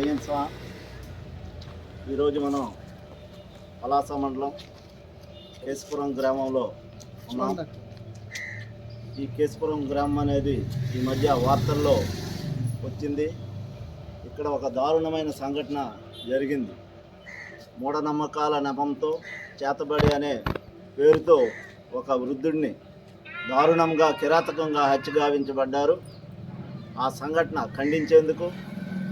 జయంత్ స్వా ఈరోజు మనం పలాస మండలం కేశపురం గ్రామంలో ఉన్నాం. ఈ కేశపురం గ్రామం అనేది ఈ మధ్య వార్తల్లో వచ్చింది. ఇక్కడ ఒక దారుణమైన సంఘటన జరిగింది. మూఢనమ్మకాల నెపంతో చేతబడి అనే పేరుతో ఒక వృద్ధుడిని దారుణంగా కిరాతకంగా హత్యగావించబడ్డారు ఆ సంఘటన ఖండించేందుకు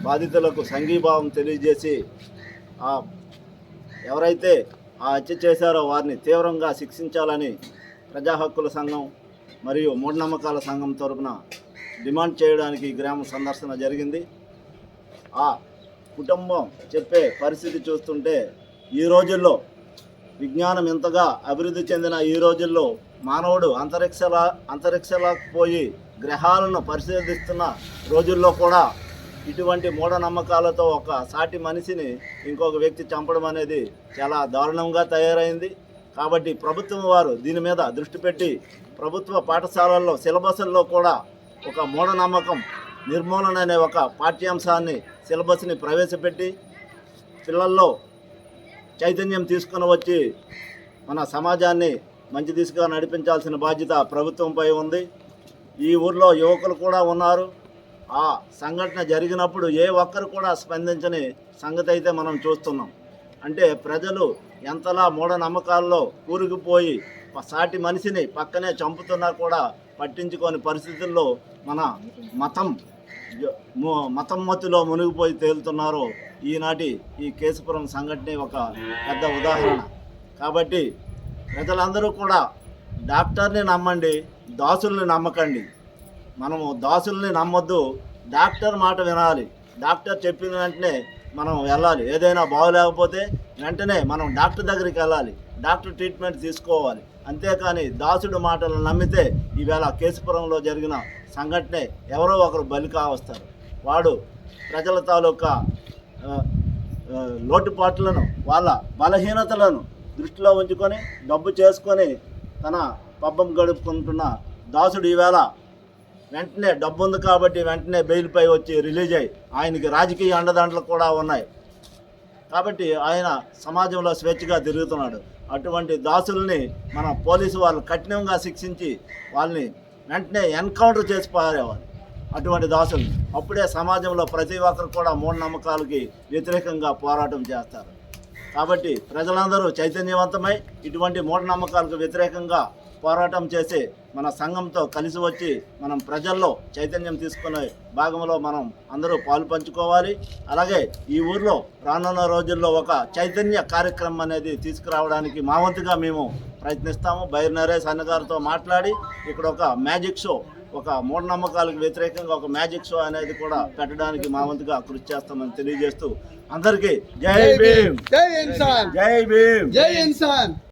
బాధితులకు సంఘీభావం తెలియజేసి ఎవరైతే ఆ హత్య చేశారో వారిని తీవ్రంగా శిక్షించాలని ప్రజా హక్కుల సంఘం మరియు మూఢనమ్మకాల సంఘం తరపున డిమాండ్ చేయడానికి గ్రామ సందర్శన జరిగింది. ఆ కుటుంబం చెప్పే పరిస్థితి చూస్తుంటే ఈ రోజుల్లో విజ్ఞానం ఎంతగా అభివృద్ధి చెందిన ఈ రోజుల్లో మానవుడు అంతరిక్షలా అంతరిక్షలకు పోయి గ్రహాలను పరిశీలిస్తున్న రోజుల్లో కూడా ఇటువంటి మూఢనమ్మకాలతో ఒక సాటి మనిషిని ఇంకొక వ్యక్తి చంపడం అనేది చాలా దారుణంగా తయారైంది. కాబట్టి ప్రభుత్వం వారు దీని మీద దృష్టి పెట్టి ప్రభుత్వ పాఠశాలల్లో సిలబస్ల్లో కూడా ఒక మూఢనమ్మకం నిర్మూలన అనే ఒక పాఠ్యాంశాన్ని సిలబస్ని ప్రవేశపెట్టి పిల్లల్లో చైతన్యం తీసుకుని వచ్చి మన సమాజాన్ని మంచి దిశగా నడిపించాల్సిన బాధ్యత ప్రభుత్వంపై ఉంది. ఈ ఊర్లో యువకులు కూడా ఉన్నారు. ఆ సంఘటన జరిగినప్పుడు ఏ ఒక్కరు కూడా స్పందించని సంగతి అయితే మనం చూస్తున్నాం. అంటే ప్రజలు ఎంతలా మూఢనమ్మకాల్లో కూరుకుపోయి సాటి మనిషిని పక్కనే చంపుతున్నా కూడా పట్టించుకోని పరిస్థితుల్లో మన మతం మతం మతిలో మునిగిపోయి తేలుతున్నారో ఈనాటి ఈ కేశపురం సంఘటన ఒక పెద్ద ఉదాహరణ. కాబట్టి ప్రజలందరూ కూడా డాక్టర్ని నమ్మండి దాసుల్ని నమ్మకండి. మనము దాసుల్ని నమ్మొద్దు. డాక్టర్ మాట వినాలి. డాక్టర్ చెప్పిన వెంటనే మనం వెళ్ళాలి. ఏదైనా బాగోలేకపోతే వెంటనే మనం డాక్టర్ దగ్గరికి వెళ్ళాలి. డాక్టర్ ట్రీట్మెంట్ తీసుకోవాలి. అంతేకాని దాసుడు మాటలు నమ్మితే ఈవేళ కేశపురంలో జరిగిన సంఘటనే ఎవరో ఒకరు బలి కావస్తారు. వాడు ప్రజల తాలూకా లోటుపాట్లను వాళ్ళ బలహీనతలను దృష్టిలో ఉంచుకొని డబ్బు చేసుకొని తన పబ్బం గడుపుకుంటున్న దాసుడు ఈవేళ వెంటనే డబ్బు ఉంది కాబట్టి వెంటనే బెయిల్పై వచ్చి రిలీజ్ అయ్యి ఆయనకి రాజకీయ అండదండలు కూడా ఉన్నాయి. కాబట్టి ఆయన సమాజంలో స్వేచ్ఛగా తిరుగుతున్నాడు. అటువంటి దాసుల్ని మన పోలీసు వాళ్ళు కఠినంగా శిక్షించి వాళ్ళని వెంటనే ఎన్కౌంటర్ చేసి పారేవారు. అటువంటి దాసుల్ని అప్పుడే సమాజంలో ప్రతి ఒక్కరు కూడా మూఢనమ్మకాలకి వ్యతిరేకంగా పోరాటం చేస్తారు. కాబట్టి ప్రజలందరూ చైతన్యవంతమై ఇటువంటి మూఢనమ్మకాలకు వ్యతిరేకంగా పోరాటం చేసి మన సంఘంతో కలిసి వచ్చి మనం ప్రజల్లో చైతన్యం తీసుకునే భాగంలో మనం అందరూ పాలు పంచుకోవాలి. అలాగే ఈ ఊర్లో రానున్న రోజుల్లో ఒక చైతన్య కార్యక్రమం అనేది తీసుకురావడానికి మా వంతుగా మేము ప్రయత్నిస్తాము. బైర్ నరేష్ అన్నగారితో మాట్లాడి ఇక్కడ ఒక మ్యాజిక్ షో ఒక మూఢనమ్మకాలకు వ్యతిరేకంగా ఒక మ్యాజిక్ షో అనేది కూడా పెట్టడానికి మా వంతుగా కృషి చేస్తామని తెలియజేస్తూ అందరికీ జై భీమ్. జై ఇన్సాన్ జై భీమ్. జై ఇన్సాన్